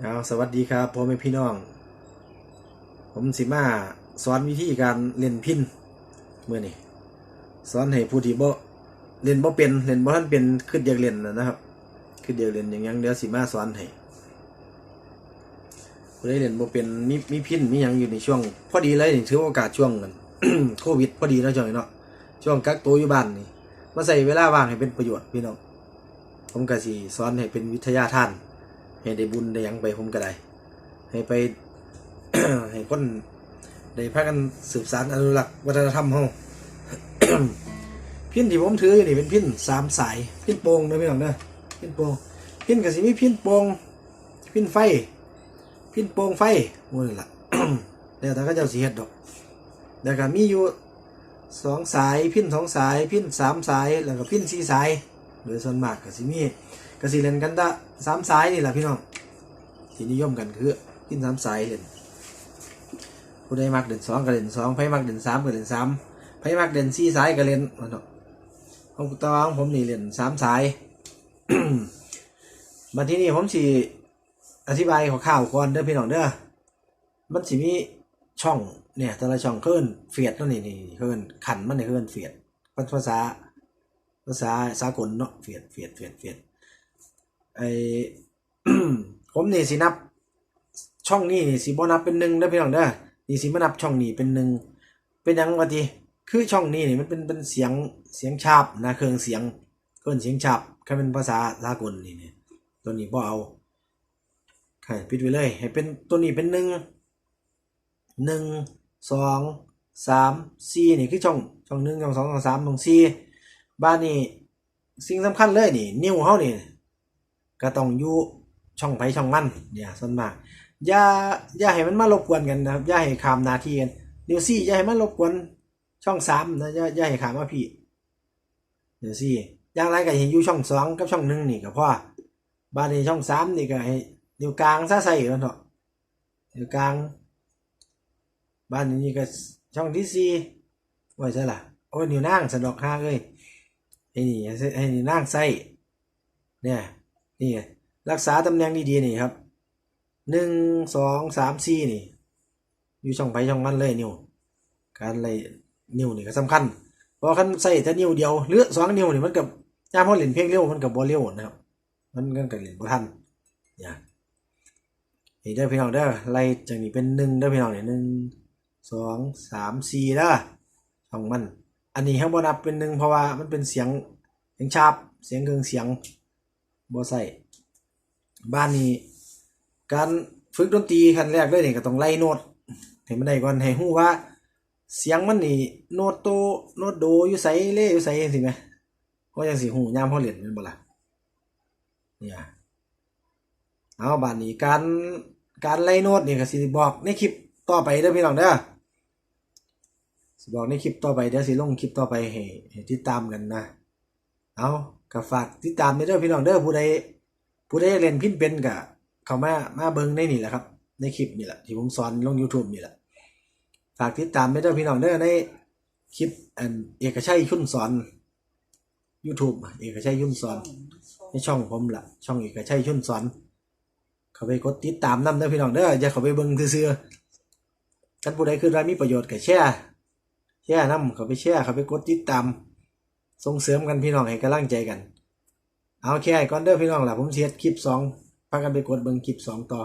เอาสวัสดีครับพ่อแม่พี่น้อง ผมสิมาสอนวิธีการเล่นพินเมื่อนี้สอนให้ผู้ที่บ่เล่นบ่เป็นเล่นบ่ทันเป็นขึ้นอยากเล่นนะนะครับขึ้นอยากเล่นอย่างยังเดี๋ยวสิมาสอนให้ผู้ใดเล่นบ่เป็นมีมีพินมียังอยู่ในช่วง พอดีเลยนี่ถือโอกาสช่วงกันโควิดพอดีนะช่วงเนาะช่วงกักตัวอยู่บ้านนี่มาใส่เวลาว่างให้เป็นประโยชน์พี่น้องผมก็สิสอนให้เป็นวิทยาทาน ให้ได้บุญได้ยังไปผมก็ได้ ให้ไป ให้คนได้พากันสืบสานอนุรักษ์วัฒนธรรมเฮาพินที่ผมถืออยู่นี่เป็นพินสามสาย พินโป่งนะพี่น้องเด้อพินโป่งพินก็สิมีพินโป่งพินไฟ พินโป่งไฟหมดนั่นล่ะแล้วแต่ก็เจ้าสิเฮ็ดดอกแล้วก็มีอยู่สองสายพินสองสาย พินสามสาย แล้วก็พินสี่สาย โดยส่วนมากก็สิมี ก็สิเล่นกันตะสามสายนี่แหละพี่น้องที่นิยมกันคือพินสามสายเล่นผู้ใดมักเล่นสองก็เล่นสองไผมักเล่นสามก็เล่นสามไผมักเล่นสี่สายก็เล่นว่าเนาะของตาของผมนี่เล่นสามสายมาที่นี่ผมสิอธิบายข่าวก่อนเด้อพี่น้องเด้อมันสิมีช่องเนี่ยแต่ละช่องเคินเฟียดนั่นนี่นี่เคินขันมันเนี่ยเคินเฟียดภาษาภาษาสากลเนาะเฟียดเฟียดเฟียดเฟียด ไอผมนี่สินับ ช่องนี้นี่สิบ่นับเป็นหนึ่งเด้พี่น้องเด้อนี่สิมานับช่องนี้เป็นหนึ่งเป็นยังวะทีคือช่องนี้นี่มันเป็นเป็นเสียงเสียงชาบนะเครื่องเสียงเครื่องเสียงชาบแค่เป็นภาษาสากลนี่เนี่ยตัวนี้บ่เอาให้ปิดไว้เลย ให้เป็นตัวนี้เป็นหนึ่งหนึ่งสองสามสี่นี่คือช่องช่องหนึ่งช่องสองช่องสามช่องสี่บ้านนี่สิ่งสำคัญเลยนี่ นิ้วเฮานี่ ก็ต้องอยู่ช่องไผช่องมันเนี่ยส่วนมากอย่าอย่าให้มันมารบกวนกันนะครับอย่าให้ขามหนาทีกันเดี๋ยวสี่อย่าให้มันรบกวนช่องสามนะอย่าอย่าให้ขามมาพี่เดี๋ยวสี่อย่างไรก็ให้อยู่ช่องสองกับช่องหนึ่งนี่ก็พอบ้านในช่องสามนี่ก็ให้นิ้วกลางซะใส่กันเถอะนิ้วกลาง บ้านนี้ก็ช่องที่สี่ไว้ใช่ล่ะโอ้ยนิ้วนางสะดอกห้าเลยไอ้นี่ไอ้นี่นางไส้เนี่ย นี่รักษาตำแหน่งดีๆนี่ครับหนึ่งสองสามสี่นี่ อยู่ช่องไปช่องมันเลยนิ้วการเลยนิ้วนี่ก็สำคัญเพราะคันใส่แต่นิ้วเดียวหรือสองนิ้วนี่มันกับยามพอเล่นเพลงเร็วมันกับบ่เร็วนะครับ มันก็กับเล่นบ่ทันเนี่ยนี่เด้พี่น้องเด้ไล่จากนี้เป็นหนึ่งเด้พี่น้องเนี่ยหนึ่งสองสามสี่เด้ช่องมัน อันนี้ข้างบนนับเป็นหนึ่งเพราะว่ามันเป็นเสียงเสียงชาบเสียงเครื่องเสียง บ่ใส่บ้านนี้ การฝึกดนตรีขั้นแรกเลยเนี่ยก็ต้องไล่โน้ตให้มันได้ก่อนให้ฮู้ว่า เสียงมันนี่โน้ตโตโน้ตโดอยู่ไสเลอยู่ไสจังซี่แหมก็จังสิฮู้ยามเฮาเล่นแม่นบ่ล่ะเนี่ยเอาบ้าดนี้การการไล่โน้ตนี่ก็สิบอกในคลิปต่อไปเด้อพี่น้องเด้อสิบอกในคลิปต่อไปเดี๋ยวสิลงคลิปต่อไปให้ให้ติดตามกันนะ เอาก็ฝากติดตามเด้อพี่น้องเด้อผู้ใดผู้ใดเล่นพินเป็นก็เขามามาเบิ้งในนี่แหละครับ ในคลิปนี่แหละที่ผมสอนลง YouTube นี่แหละฝากติดตามไปด้วยพี่น้องเด้อในคลิปอันเอกชัยชุ่นสอน YouTube อะเอกชัยชุ่นสอนในช่องผมละช่องเอกชัยชุ่นสอน เขาไปกดติดตามนำเด้อพี่น้องเด้ออย่าเขาไปเบิ้งซื่อๆกันผู้ใดคือได้มีประโยชน์ก็แชร์แชร์นำเขาไปแชร์เขาไปกดติดตาม ส่งเสริมกันพี่น้องให้กำลังใจกัน เอาแค่ก่อนเด้อพี่น้องล่ะผมเฮ็ดคลิปสองพากันไปกดเบิ่งคลิปสองต่อ